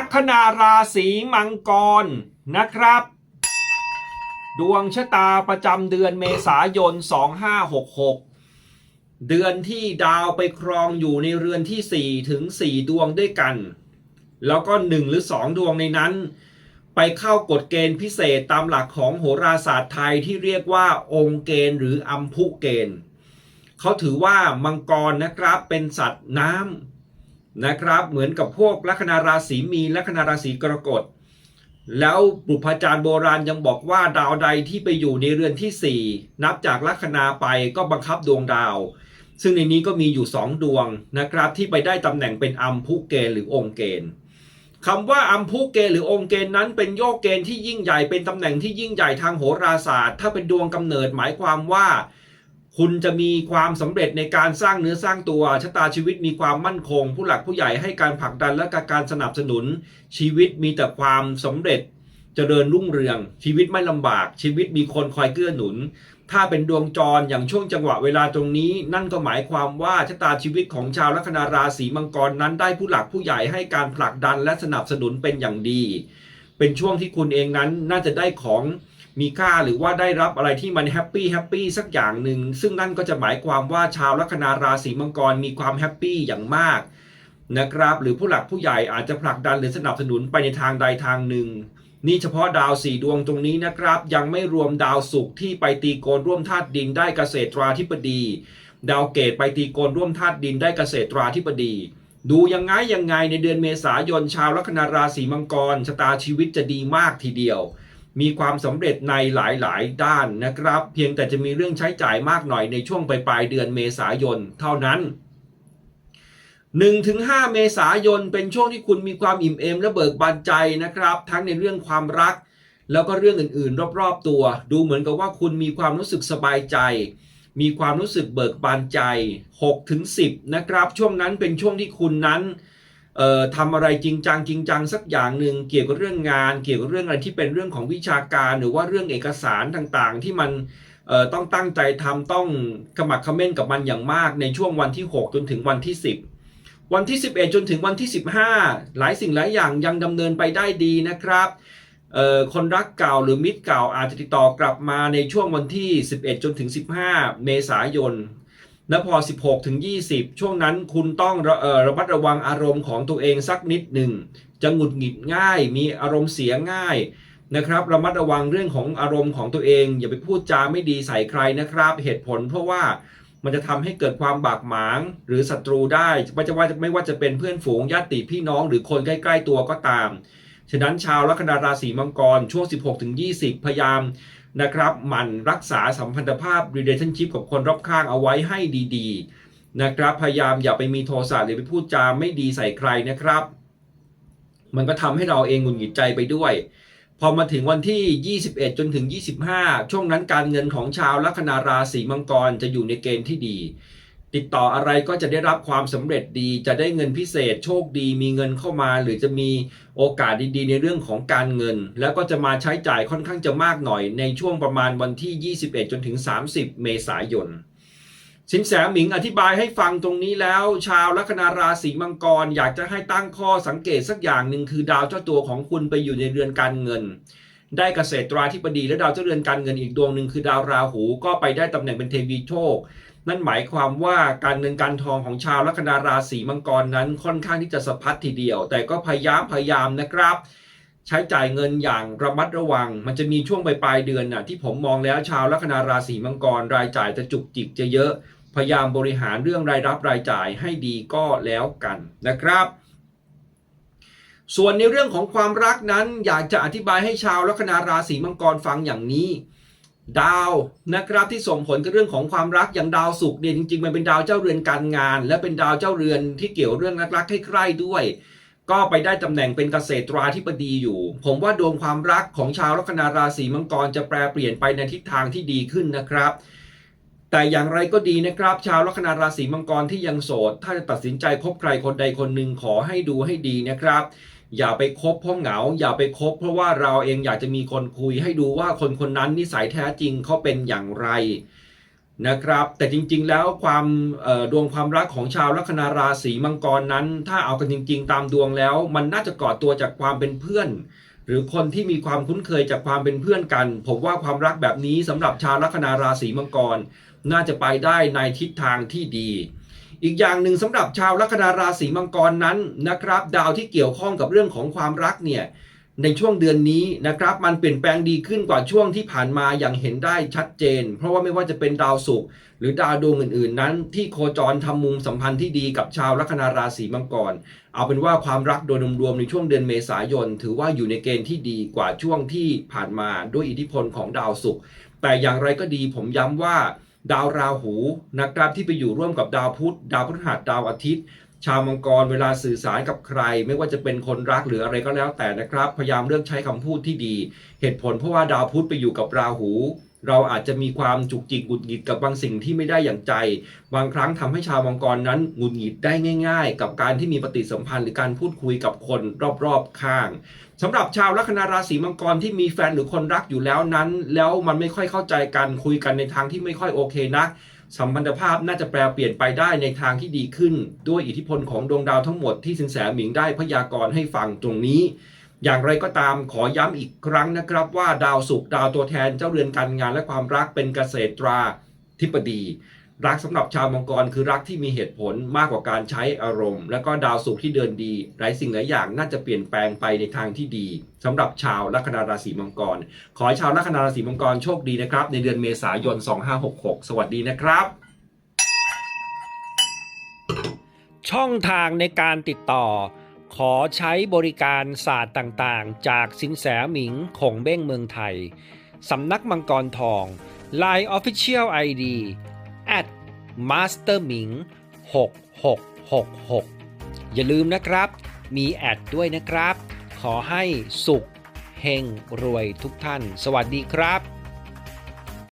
ลัคนาราศีมังกรนะครับ ดวงชะตาประจำเดือนเมษายน 2566 เดือนที่ดาวไปครองอยู่ในเรือนที่ 4 ถึง 4 ดวงด้วยกัน แล้วก็ 1 หรือ 2 ดวงในนั้น ไปเข้ากฎเกณฑ์พิเศษตามหลักของโหราศาสตร์ไทยที่เรียกว่าองค์เกณฑ์หรืออัมพุเกณฑ์เขาถือว่ามังกรนะครับเป็นสัตว์น้ำ นะครับเหมือนกับพวกลัคนาราศีมีลัคนาราศีกรกฎ แล้วบุพจารย์โบราณยังบอกว่าดาวใดที่ไปอยู่ในเรือนที่ 4 นับจากลัคนาไปก็บังคับดวงดาว ซึ่งในนี้ก็มีอยู่ 2 ดวงนะครับที่ไปได้ตำแหน่งเป็นอัมพุเกณหรือองค์เกณฑ์คำว่าอัมพุเกณหรือองค์เกณฑ์นั้นเป็นโยกเกณฑ์ที่ยิ่งใหญ่เป็นตำแหน่งที่ยิ่งใหญ่ทางโหราศาสตร์ ถ้าเป็นดวงกำเนิดหมายความว่า คุณจะมีความสำเร็จในการสร้างเนื้อสร้างตัวชะตาชีวิตมีความมั่นคง ผู้หลักผู้ใหญ่ให้การผลักดันและการสนับสนุน ชีวิตมีแต่ความสำเร็จเจริญรุ่งเรือง ชีวิตไม่ลำบาก ชีวิตมีคนคอยเกื้อหนุน ถ้าเป็นดวงจรอย่างช่วงจังหวะเวลาตรงนี้ นั่นก็หมายความว่าชะตาชีวิตของชาวลัคนาราศีมังกรนั้นได้ผู้หลักผู้ใหญ่ให้การผลักดันและสนับสนุนเป็นอย่างดี เป็นช่วงที่คุณเองนั้นน่าจะได้ของ มีค่าหรือว่าได้รับอะไรที่มันแฮปปี้แฮปปี้สักอย่างหนึ่งซึ่งนั่นก็จะหมายความว่าชาวลัคนาราศีมังกรมีความแฮปปี้อย่างมากนะครับ หรือผู้หลักผู้ใหญ่อาจจะผลักดันหรือสนับสนุนไปในทางใดทางหนึ่ง นี่เฉพาะดาวสี่ดวงตรงนี้นะครับ ยังไม่รวมดาวศุกร์ที่ไปตีโกนร่วมธาตุดินได้เกษตราธิบดี ดาวเกตไปตีโกนร่วมธาตุดินได้เกษตราธิบดี ดูยังไงยังไงในเดือนเมษายนชาวลัคนาราศีมังกรชะตาชีวิตจะดีมากทีเดียว มีความสำเร็จในหลายๆ ด้านนะครับ เพียงแต่จะมีเรื่องใช้จ่ายมากหน่อยในช่วงปลายเดือนเมษายนเท่านั้น 1-5 เมษายนเป็นช่วงที่คุณมีความอิ่มเอมและเบิกบานใจนะครับ ทั้งในเรื่องความรัก แล้วก็เรื่องอื่นๆ รอบๆ ตัว ดูเหมือนกับว่าคุณมีความรู้สึกสบายใจ มีความรู้สึกเบิกบานใจ 6-10 นะครับ ช่วงนั้นเป็นช่วงที่คุณนั้น เอ่อทำอะไรจริงจังจริงจังสักอย่างหนึ่งเกี่ยวกับเรื่องงาน เกี่ยวกับเรื่องอะไรที่เป็นเรื่องของวิชาการหรือว่าเรื่องเอกสารต่างๆ ที่มันเอ่อต้องตั้งใจทำต้องขมักเขม้นกับมันอย่างมากในช่วงวันที่ 6 จนถึงวันที่ 10 วันที่ 11 จนถึงวันที่ 15 หลายสิ่งหลายอย่างยังดำเนินไปได้ดีนะครับเอ่อคนรักเก่าหรือมิตรเก่าอาจจะติดต่อกลับมาในช่วงวันที่ 11 จนถึง 15 เมษายน และพอ 16 ถึง 20 ช่วงนั้นคุณต้องระระมัดระวังอารมณ์ของตัวเองสักนิดหนึ่ง จะหงุดหงิดง่าย มีอารมณ์เสียง่ายนะครับระมัดระวังเรื่องของอารมณ์ของตัวเอง อย่าไปพูดจาไม่ดีใส่ใครนะครับ เหตุผลเพราะว่ามันจะทำให้เกิดความบากหมาง หรือศัตรูได้ไม่ว่าจะไม่ว่าจะเป็นเพื่อนฝูงญาติพี่น้อง หรือคนใกล้ ๆ ตัวก็ตาม ฉะนั้นชาวลัคนาราศีมังกรช่วง 16ถึง20 พยายาม นะครับหมั่นรักษาสัมพันธภาพ relationship กับคนรอบข้างเอาไว้ให้ดีๆนะครับพยายามอย่าไปมีโทสะหรือไปพูดจาไม่ดีใส่ใครนะครับ มันก็ทำให้เราเองหงุดหงิดใจไปด้วย พอมาถึงวันที่ 21 จนถึง 25 ช่วงนั้นการเงินของชาวลัคนาราศีมังกรจะอยู่ในเกณฑ์ที่ดี ติดต่ออะไรก็จะได้รับความสำเร็จดี จะได้เงินพิเศษโชคดี มีเงินเข้ามา หรือจะมีโอกาสดีๆ ในเรื่องของการเงิน แล้วก็จะมาใช้จ่ายค่อนข้างจะมากหน่อย ในช่วงประมาณวันที่ 21 จนถึง 30 เมษายนสินแสหมิงอธิบายให้ฟังตรงนี้แล้ว ชาวลัคนาราศีมังกร อยากจะให้ตั้งข้อสังเกตสักอย่างหนึ่งคือดาวเจ้าตัวของคุณไปอยู่ในเรือนการเงิน ได้เกษตราธิบดีและดาวเจ้าเรือนการเงินอีกดวงหนึ่งคือดาวราหูก็ไปได้ตำแหน่งเป็นเทวีโชค นั่นหมายความว่าการเงินการทองของชาวลัคนาราศีมังกรนั้นค่อนข้างที่จะสะพัดทีเดียว แต่ก็พยายามพยายามนะครับ ใช้จ่ายเงินอย่างระมัดระวัง มันจะมีช่วงปลายๆเดือนน่ะที่ผมมองแล้วชาวลัคนาราศีมังกรรายจ่ายจะจุกจิกจะเยอะ พยายามบริหารเรื่องรายรับรายจ่ายให้ดีก็แล้วกันนะครับ ส่วนในเรื่องของความรักนั้นอยากจะอธิบายให้ชาวลัคนาราศีมังกรฟังอย่างนี้ ดาวนะครับที่ส่งผลกับเรื่องของความรักอย่างดาวศุกร์เนี่ยจริงๆ มันเป็นดาวเจ้าเรือนการงาน และเป็นดาวเจ้าเรือนที่เกี่ยวเรื่องรักๆใกล้ๆด้วย ก็ไปได้ตำแหน่งเป็นเกษตราธิบดีอยู่ ผมว่าดวงความรักของชาวลัคนาราศีมังกรจะแปรเปลี่ยนไปในทิศทางที่ดีขึ้นนะครับแต่อย่างไรก็ดีนะครับ ชาวลัคนาราศีมังกรที่ยังโสด ถ้าจะตัดสินใจคบใครคนใดคนหนึ่งขอให้ดูให้ดีนะครับ อย่าไปคบเพราะเหงา อย่าไปคบเพราะว่าเราเองอยากจะมีคนคุย ให้ดูว่าคนคนนั้นนิสัยแท้จริงเขาเป็นอย่างไรนะครับ แต่จริงๆแล้วความดวงความรักของชาวลัคนาราศีมังกรนั้น ถ้าเอากันจริง ๆ ตามดวงแล้ว มันน่าจะก่อตัวจากความเป็นเพื่อน หรือคนที่มีความคุ้นเคยจากความเป็นเพื่อนกัน ผมว่าความรักแบบนี้สำหรับชาวลัคนาราศีมังกร น่าจะไปได้ในทิศทางที่ดี อีกอย่างหนึ่งสำหรับชาวลัคนาราศีมังกรนั้นนะครับ ดาวที่เกี่ยวข้องกับเรื่องของความรักเนี่ยในช่วงเดือนนี้นะครับ มันเปลี่ยนแปลงดีขึ้นกว่าช่วงที่ผ่านมาอย่างเห็นได้ชัดเจน เพราะว่าไม่ว่าจะเป็นดาวศุกร์หรือดาวดวงอื่นๆ นั้น ที่โคจรทำมุมสัมพันธ์ที่ดีกับชาวลัคนาราศีมังกร เอาเป็นว่าความรักโดยรวมๆในช่วงเดือนเมษายน ถือว่าอยู่ในเกณฑ์ที่ดีกว่าช่วงที่ผ่านมาด้วยอิทธิพลของดาวศุกร์แต่อย่างไรก็ดีผมย้ำว่า ดาวราหูนะครับที่ไปอยู่ร่วมกับดาวพุธดาวพฤหัสดาวอาทิตย์ ชาวมังกรเวลาสื่อสารกับใคร ไม่ว่าจะเป็นคนรักหรืออะไรก็แล้วแต่นะครับ พยายามเลือกใช้คำพูดที่ดี เหตุผลเพราะว่าดาวพุธไปอยู่กับราหู เราอาจจะมีความจุกจิกหงุดหงิดกับบางสิ่งที่ไม่ได้อย่างใจ บางครั้งทำให้ชาวมังกรนั้นหงุดหงิดได้ง่าย ๆ กับการที่มีปฏิสัมพันธ์หรือการพูดคุยกับคนรอบๆข้างสำหรับชาวลัคนาราศีมังกรที่มีแฟนหรือคนรักอยู่แล้วนั้น แล้วมันไม่ค่อยเข้าใจกันคุยกันในทางที่ไม่ค่อยโอเคนักสัมพันธภาพน่าจะแปลเปลี่ยนไปได้ในทางที่ดีขึ้น ด้วยอิทธิพลของดวงดาวทั้งหมดที่สินแสหมิงได้พยากรณ์ให้ฟังตรงนี้ อย่างไรก็ตามขอย้ำอีกครั้งนะครับ ว่าดาวศุกดาวตัวแทนเจ้าเรือนการงานและความรักเป็นเกษตราธิบดี รักสำหรับชาวมังกรคือรักที่มีเหตุผลมากกว่าการใช้อารมณ์ และก็ดาวศุกที่เดินดี หลายสิ่งหลายอย่างน่าจะเปลี่ยนแปลงไปในทางที่ดีสำหรับชาวลัคนาราศีมังกร ขอให้ชาวลัคนาราศีมังกรโชคดีนะครับ ในเดือนเมษายน 2566 สวัสดีนะครับ ช่องทางในการติดต่อ ขอใช้บริการศาสตร์ต่างๆ จากสินแสหมิงคงเบ้งเมืองไทย สำนักมังกรทอง Line Official ID at master หมิง6666 อย่าลืมนะครับ มีแอดด้วยนะครับ ขอให้สุขเฮงรวยทุกท่าน สวัสดีครับ